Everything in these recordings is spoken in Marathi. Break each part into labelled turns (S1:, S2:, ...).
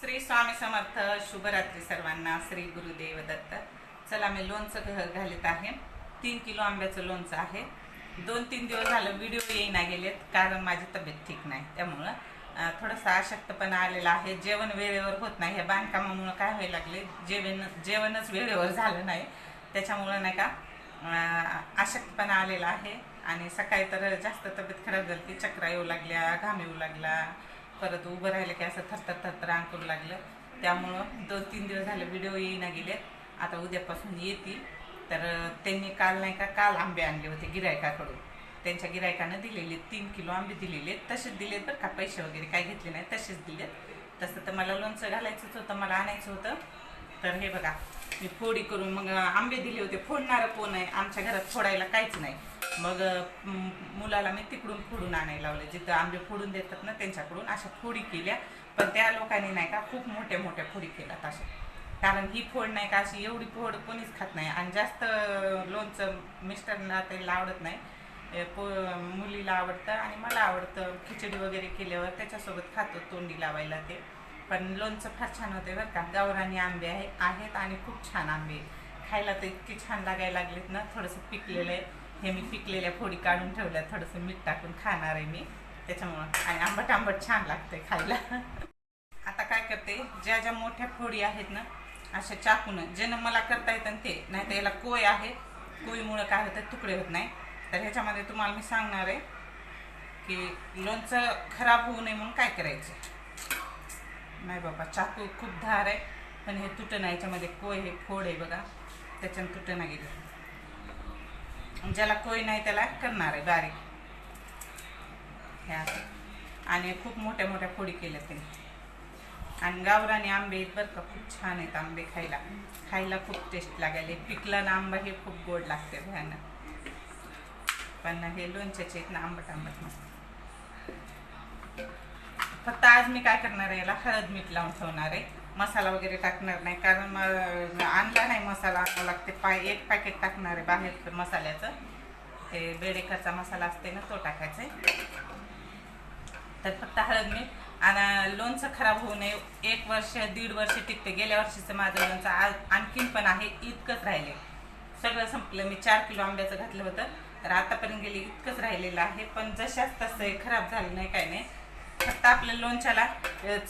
S1: श्री स्वामी समर्थ शुभरात्री सर्वांना. श्री गुरुदेव दत्त चला मी लोणचं घ- घालत आहे. तीन किलो आंब्याचं लोणचं आहे. दोन तीन दिवस झालं व्हिडिओ येईना गेलेत कारण माझी तब्येत ठीक नाही. त्यामुळं थोडंसं थोडासा अशक्तपणा आलेला आहे. जेवण वेळेवर होत नाही. ह्या बांधकामामुळं काय व्हायला लागले? जेवण जेवणच वेळेवर झालं नाही. त्याच्यामुळं नाही का अशक्तपणा आलेला आहे. आणि सकाळी तर जास्त तब्येत खराब झाली. की चक्रा येऊ लागल्या घाम येऊ लागला. परत उभं राहिलं की असं थरथर थरथर अंग करू लागलं. त्यामुळं दोन तीन दिवस झाले व्हिडिओ येईना गेले आता उद्यापासून येतील. तर त्यांनी काल नाही का काल आंबे आणले होते गिरायकाकडून. त्यांच्या गिरायकानं दिलेले तीन किलो आंबे दिलेले तसेच दिलेत बरं का पैसे वगैरे काय घेतले नाही तसेच दिलेत. तसं तर मला लोणचं घालायचंच होतं मला आणायचं होतं. तर हे बघा मी फोडी करून मग आंबे दिले होते. फोडणारं कोण आहे? आमच्या घरात फोडायला काहीच नाही. मग मुलाला मी तिकडून फोडून आणायला लावले. जिथं आंबे फोडून देतात ना त्यांच्याकडून अशा फोडी केल्या. पण त्या लोकांनी नाही का खूप मोठ्या मोठ्या फोडी केल्यात अशा. कारण ही फोड नाही का अशी एवढी फोड कोणीच खात नाही. आणि जास्त लोणचं मिस्टरना त्याला आवडत नाही. पो मुलीला आवडतं आणि मला आवडतं. खिचडी वगैरे केल्यावर त्याच्यासोबत खातो तोंडी लावायला ते. पण लोणचं फार छान होते बरं का. गावरानी आंबे आहे आहेत आणि खूप छान आंबे. खायला तर इतके छान लागायला लागलेत ना थोडंसं पिकलेलं आहे. हे मी पिकलेल्या फोडी काढून ठेवल्या थोडंसं मीठ टाकून खाणार आहे मी. त्याच्यामुळं आणि आंबट आंबट छान लागते खायला. आता काय करते ज्या ज्या मोठ्या फोडी आहेत ना अशा चाकून ज्यानं मला करता येतं ते नाही तर याला कोय आहे कोयीमुळं काय होतं तुकडे होत नाही. तर ह्याच्यामध्ये तुम्हाला मी सांगणार आहे की लोणचं खराब होऊ नये म्हणून काय करायचं? नाही बाबा चाकू खूप धार आहे पण हे तुटणं याच्यामध्ये कोय हे फोड आहे बघा. त्याच्यानं तुटणं गेलं ज्याला कोय नाही त्याला करणार आहे बारीक. ह्या. आणि खूप मोठ्या मोठ्या फोडी केल्या त्यांनी. आणि गावरानी आंबे आहेत बरं का खूप छान आहेत आंबे खायला. खायला खूप टेस्ट लागायले पिकला ना आंबा हे खूप गोड लागते भयानं पण हे लोणच्याचे आहेत ना आंबट आंबट मग फक्त आज मी काय करणार आहे याला हळद मीठ लावून ठेवणार आहे. मसाला वगैरे टाकणार नाही. कारण मग आणला नाही मसाला आणावं लागते. पाय एक पॅकेट टाकणार आहे बाहेर मसाल्याचं. ते बेडेकरचा मसाला असते ना तो टाकायचा तर फक्त हळद मीठ आणि लोणचं खराब होऊ नये. एक वर्ष दीड वर्ष टिकते. गेल्या वर्षीचं माझं लोणचं आज आणखीन पण आहे इतकंच राहिले. सगळं संपलं. मी चार किलो आंब्याचं घातलं होतं. तर आतापर्यंत गेली इतकंच राहिलेलं आहे. पण जशाच तसं खराब झालं नाही काय नाही. फक्त आपल्या लोणच्याला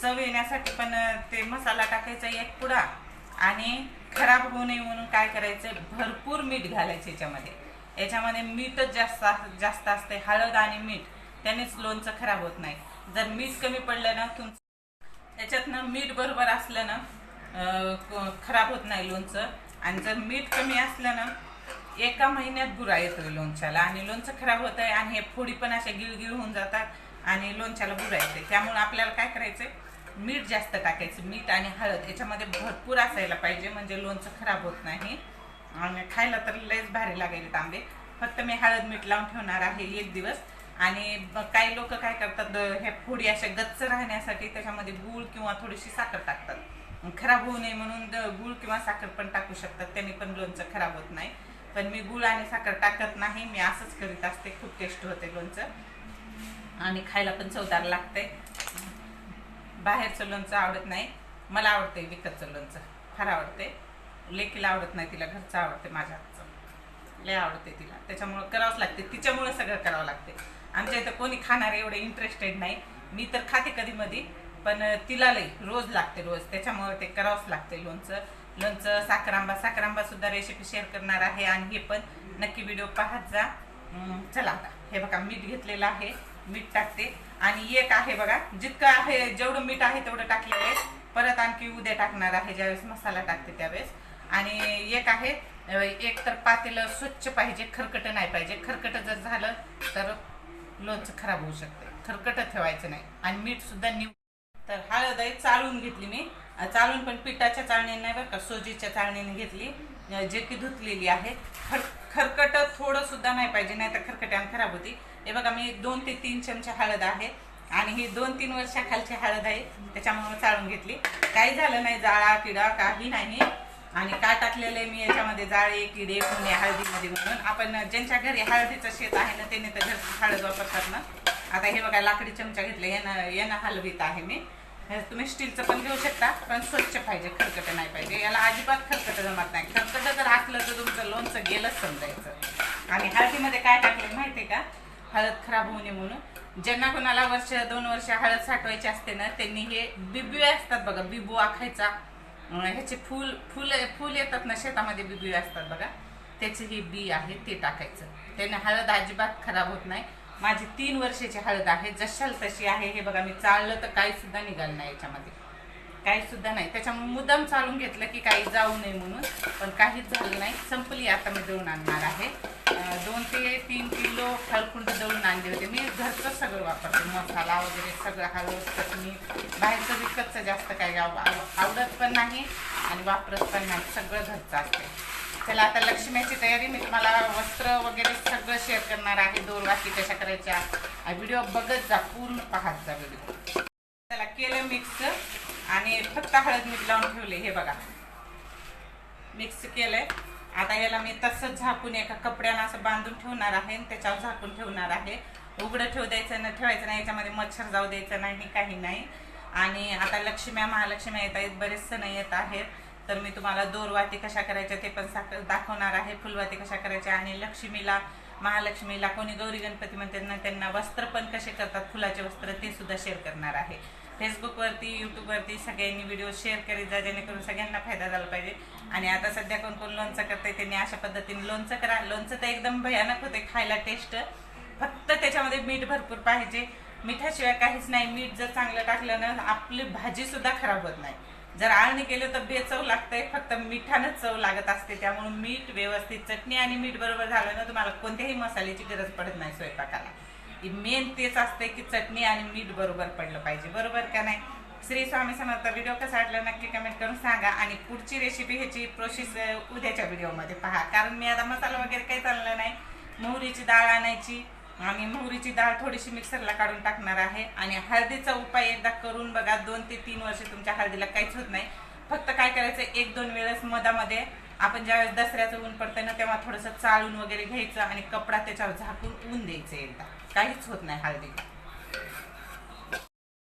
S1: चव येण्यासाठी पण ते मसाला टाकायचा एक पुडा आणि खराब होऊ नये म्हणून काय करायचं भरपूर मीठ घालायचं याच्यामध्ये. याच्यामध्ये मीठच जास्त जास्त असते हळद आणि मीठ. त्यानेच लोणचं खराब होत नाही. जर मीठ कमी पडलं ना तुमचं याच्यात मीठ बरोबर असलं ना खराब होत नाही लोणचं. आणि जर मीठ कमी असलं ना एका महिन्यात बुरा येतो लोणच्याला. आणि लोणचं खराब होत आहे आणि हे फोडी पण अशा गिळगिळ होऊन जातात. आणि लोणच्याला बुरा त्यामुळे आपल्याला काय करायचंय? मीठ जास्त टाकायचं. मीठ आणि हळद याच्यामध्ये भरपूर असायला पाहिजे म्हणजे लोणचं खराब होत नाही. आणि खायला तर लयच भारी लागेल तांबे. फक्त मी हळद मीठ लावून ठेवणार आहे एक दिवस. आणि काही लोक काय करतात द- ह्या फोडी अशा गच्च राहण्यासाठी त्याच्यामध्ये गूळ किंवा थोडीशी साखर टाकतात. खराब होऊ नये म्हणून द- गूळ किंवा साखर पण टाकू शकतात. त्यांनी पण लोणचं खराब होत नाही. पण मी गूळ आणि साखर टाकत नाही. मी असंच करीत असते. खूप टेस्ट होते लोणचं. आणि खायला पण चवदार लागते बाहेरचं लोणचं आवडत नाही. मला आवडते विकतचं लोणचं फार आवडते लेकीला आवडत नाही तिला घरचं आवडते माझ्या हातचं. लय आवडते तिला. त्याच्यामुळं करावंच लागते तिच्यामुळं सगळं करावं लागते आमच्या इथं कोणी खाणारे एवढे इंटरेस्टेड नाही. मी तर खाते कधी मधी पण तिला लई रोज लागते रोज. त्याच्यामुळं ते करावंच लागते लोणचं. लोणचं साखरांबा. साखरांबा सुद्धा रेसिपी शेअर करणार आहे आणि हे पण. नक्की व्हिडिओ पाहत जा. चला आता. हे बघा मीठ घेतलेलं आहे. मीठ टाकते. आणि एक आहे बघा जितकं आहे जेवढं मीठ आहे तेवढं टाकलेलं आहे परत आणखी उद्या टाकणार आहे ज्यावेळेस मसाला टाकते त्यावेळेस. आणि एक आहे एक तर पातेलं स्वच्छ पाहिजे खरकट नाही पाहिजे. खरकट जर झालं तर लोणचं खराब होऊ शकते. खरकट ठेवायचं नाही. आणि मीठ सुद्धा निव तर हळद आहे चालून घेतली मी. चालून पण पिठाच्या चाळणीने नाही बरं का सोजीच्या चाळणीने घेतली. जे की धुतलेली आहे. खर खरकट थोडं सुद्धा नाही पाहिजे नाही तर खरकट्यानं खराब होती. हे बघा मी दोन ते तीन चमचे हळद आहे आणि ही दोन तीन वर्षाखालची हळद आहे त्याच्यामुळे चाळून घेतली. काही झालं नाही जाळा किडा काही नाही. आणि का टाकलेलं आहे मी याच्यामध्ये जाळे किडे पुणे हळदीमध्ये म्हणून आपण ज्यांच्या घरी हळदीचं शेत आहे ना त्याने तर घर हळद वापरतात ना. आता हे बघा लाकडी चमचा घेतले यानं यानं हलवीत आहे मी. हे तुम्ही स्टीलचं पण घेऊ शकता पण स्वच्छ पाहिजे खरकट नाही पाहिजे. याला अजिबात खरकट जमत नाही. खरकट जर असलं तर तुमचं लोणचं गेलंच समजायचं. आणि हळदीमध्ये काय टाकलं माहिती आहे का? हळद खराब होऊ नये म्हणून. ज्यांना कोणाला वर्ष दोन वर्ष हळद साठवायची असते ना त्यांनी हे बिबू असतात बघा बिबू आखायचा ह्याचे फुल फुल फुल येतात ना शेतामध्ये बिबी असतात बघा. त्याचे हे बी आहे ते टाकायचं. त्याने हळद अजिबात खराब होत नाही. माझी तीन वर्षाची हळद आहे जशाल तशी आहे. हे बघा मी चाललं तर काही सुद्धा निघालं नाही याच्यामध्ये. काही सुद्धा नाही. त्याच्यामुळे मुद्दाम चालून घेतलं की काही जाऊ नये म्हणून पण काहीच झालं नाही. संपली आता मी दळून आणणार आहे. दोन ते तीन किलो फळकुंड दळून आणले होते. मी घरचं सगळं वापरते. मसाला वगैरे सगळं हळद चटणी. बाहेरचं विकतचं जास्त काही आव- आवडत पण नाही आणि वापरत पण नाही. सगळं घरचं असते. चला आता लक्ष्मीची तयारी मी तुम्हाला वस्त्र वगैरे सगळं शेअर करणार आहे दोन वाकी कशा करायच्या. व्हिडिओ बघत जा पूर्ण पाहत जा व्हिडिओ त्याला केलं मिक्स आणि फक्त हळद मीठ लावून ठेवले हे बघा. मिक्स केलंय. आता याला मी तसंच झाकून एका कपड्यानं असं बांधून ठेवणार आहे आणि त्याच्यावर झाकून ठेवणार आहे. उघडं ठेवू द्यायचं ना ठेवायचं नाही याच्यामध्ये मच्छर जाऊ द्यायचं नाही काही नाही. आणि आता लक्ष्म्या महालक्ष्म्या येत आहेत बरेच सण येत आहेत. तर मी तुम्हाला दोरवाती कशा करायच्या ते पण साख दाखवणार आहे. फुलवाती कशा करायच्या आणि लक्ष्मीला महालक्ष्मीला कोणी गौरी गणपती म्हणतात ना त्यांना वस्त्र पण कसे करतात फुलाचे वस्त्र ते सुद्धा शेअर करणार आहे. फेसबुकवरती यूट्यूबवरती सगळ्यांनी व्हिडिओ शेअर करीत जा जेणेकरून सगळ्यांना फायदा झाला पाहिजे. आणि आता सध्या कोण कोण लोणचं करते त्यांनी अशा पद्धतीने लोणचं करा. लोणचं तर एकदम भयानक होते खायला टेस्ट फक्त त्याच्यामध्ये मीठ भरपूर पाहिजे. मिठाशिवाय काहीच नाही. मीठ जर चांगलं टाकलं ना आपली भाजी सुद्धा खराब होत नाही. जर आळणी केलं तर बेचव लागतंय फक्त मिठानंच चव लागत असते. त्यामुळे मीठ व्यवस्थित चटणी आणि मीठ बरोबर झालं ना तुम्हाला कोणत्याही मसाल्याची गरज पडत नाही स्वयंपाकाला. मेन तेच असते की चटणी आणि मीठ बरोबर पडलं पाहिजे. बरोबर का नाही? श्री स्वामी समर्थ व्हिडिओ कसा वाटला नक्की कमेंट करून सांगा. आणि पुढची रेसिपी ह्याची प्रोसेस उद्याच्या व्हिडिओमध्ये पहा. कारण मी आता मसाला वगैरे काही चालला नाही. मोहरीची डाळ आणायची आम्ही मोहरीची डाळ थोडीशी मिक्सरला काढून टाकणार आहे. आणि हळदीचा उपाय एकदा करून बघा दोन ते तीन वर्ष तुमच्या हळदीला काहीच होत नाही. फक्त काय करायचं एक दोन वेळेस मधामध्ये आपण ज्यावेळेस दसऱ्याचं ऊन पडतं ना तेव्हा थोडंसं चाळून वगैरे घ्यायचं आणि कपडा त्याच्यावर झाकून ऊन द्यायचं एकदा. काहीच होत नाही हळदीला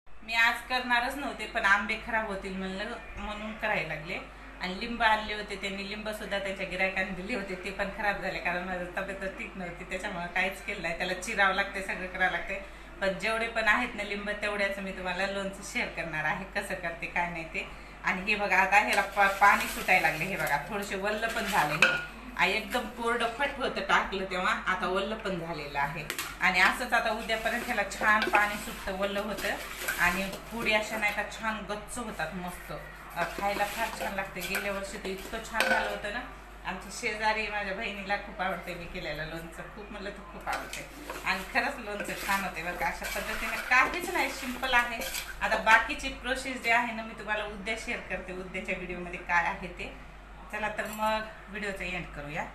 S1: मी आज करणारच नव्हते पण आंबे खराब होतील म्हणलं म्हणून करायला लागले. आणि लिंब आणले होते त्यांनी लिंब सुद्धा त्यांच्या गिरायकांनी दिले होते ते पण खराब झाले कारण माझं तब्येत ठीक नव्हती त्याच्यामुळे काहीच केलं नाही त्याला चिरावं लागते सगळं करावं लागते. पण जेवढे पण आहेत ना लिंब तेवढ्याच मी तुम्हाला लोणचं शेअर करणार आहे कसं करते काय नाही ते. आणि हे बघा आता ह्याला पा- पाणी सुटायला लागले हे बघा थोडेसे वल्ल पण झाले हे. आणि एकदम कोरडं फट होतं टाकलं तेव्हा आता वल्ल पण झालेलं आहे. आणि असंच आता उद्यापर्यंत ह्याला छान पाणी सुटतं वल्ल होतं. आणि पुडी अशा नाही का छान गच्च होतात मस्त. खायला फार छान लागते. गेल्या वर्षी तर इतकं छान झालं होतं ना. आमची शेजारी माझ्या बहिणीला खूप आवडते मी केलेलं लोणचं. खूप म्हणलं तर खूप आवडते. आणि खरंच लोणचं छान होते बरं का. अशा पद्धतीने काहीच नाही सिंपल आहे. आता बाकीची प्रोसेस जे आहे ना मी तुम्हाला उद्या शेअर करते. उद्याच्या व्हिडिओमध्ये काय आहे ते. चला तर मग व्हिडिओचं एंड करूया.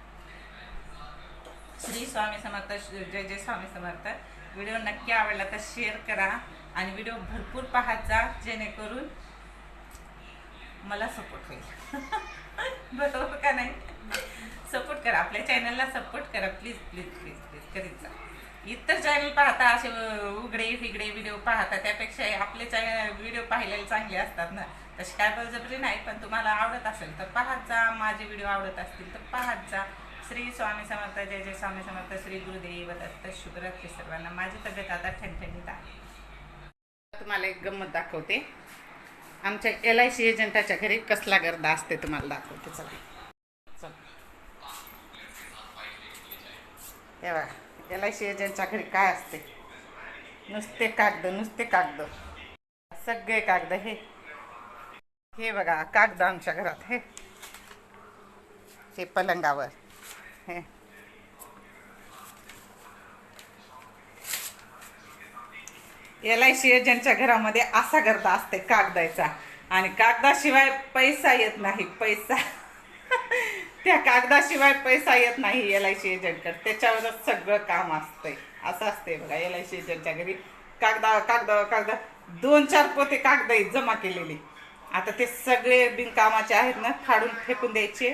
S1: श्री स्वामी समर्थ जय जय स्वामी समर्थ. व्हिडिओ नक्की आवडला तर शेअर करा. आणि व्हिडिओ भरपूर पाहत जा जेणेकरून मला सपोर्ट होईल. बरोबर का नाही? सपोर्ट करा. आपल्या चॅनलला सपोर्ट करा. प्लीज प्लीज प्लीज प्लीज करीत जा. इतर चॅनल पाहता असे उघडे फिगडे व्हिडिओ पाहता त्यापेक्षा आपले चॅनल व्हिडिओ पाहिलेले चांगले असतात ना. तशी काय बळजबरी नाही पण तुम्हाला आवडत असेल तर पाहत जा. माझे व्हिडिओ आवडत असतील तर पाहत जा. श्री स्वामी समर्थ जय जय स्वामी समर्थ श्री गुरुदेव दत्त शुभरात्री सर्वांना. माझी तब्येत आता ठणठणीत आहे. तुम्हाला एक गंमत दाखवते. आमच्या एल आय सी एजंटाच्या घरी कसला गर्दा असते तुम्हाला दाखवते चला. चला हे बघा एल आय सी एजंटच्या घरी काय असते? नुसते कागद नुसते कागद. सगळे कागद हे. हे बघा कागद आमच्या घरात हे. हे पलंगावर. हे. एल आय सी एजंटच्या घरामध्ये असा गर्दा असते कागदाचा. आणि कागदाशिवाय पैसा येत नाही पैसा. त्या कागदाशिवाय पैसा येत नाही एल आय सी एजंटकडे. त्याच्यावरच सगळं काम असतंय. असं असतंय बघा एल आय सी एजंटच्या घरी. कागदा कागद कागद. दोन चार पोते कागद जमा केलेली. आता ते सगळे बिनकामाचे आहेत ना फाडून फेकून द्यायचे.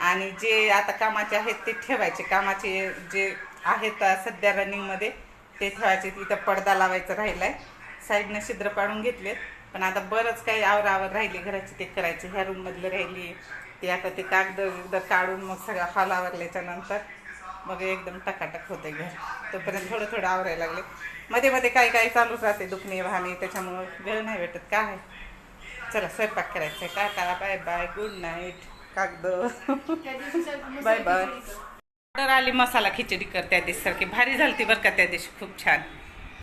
S1: आणि जे आता कामाचे आहेत ते ठेवायचे. कामाचे जे आहेत सध्या रनिंगमध्ये ते ठेवायचे तिथं पडदा लावायचा राहिलाय. साईडनं छिद्र पाडून घेतलेत. पण आता बरंच काही आवरावर राहिली घराची ते करायचे. ह्या रूममधलं राहिली. ते आता ते कागद बिगद काढून मग सगळं हॉल आवरल्याच्या नंतर मग एकदम टकाटक होते घर. तोपर्यंत थोडं थोडं आवरायला लागले. मध्ये मध्ये काही काही चालूच राहते दुखणे वाहने त्याच्यामुळं वेळ नाही भेटत. काय? चला स्वयंपाक करायचा tata bye bye. Good night. कागद. Bye bye. ऑर्डर आली मसाला खिचडी कर त्या दिवसारखी भारी झाली बरं का त्या दिवशी. खूप छान.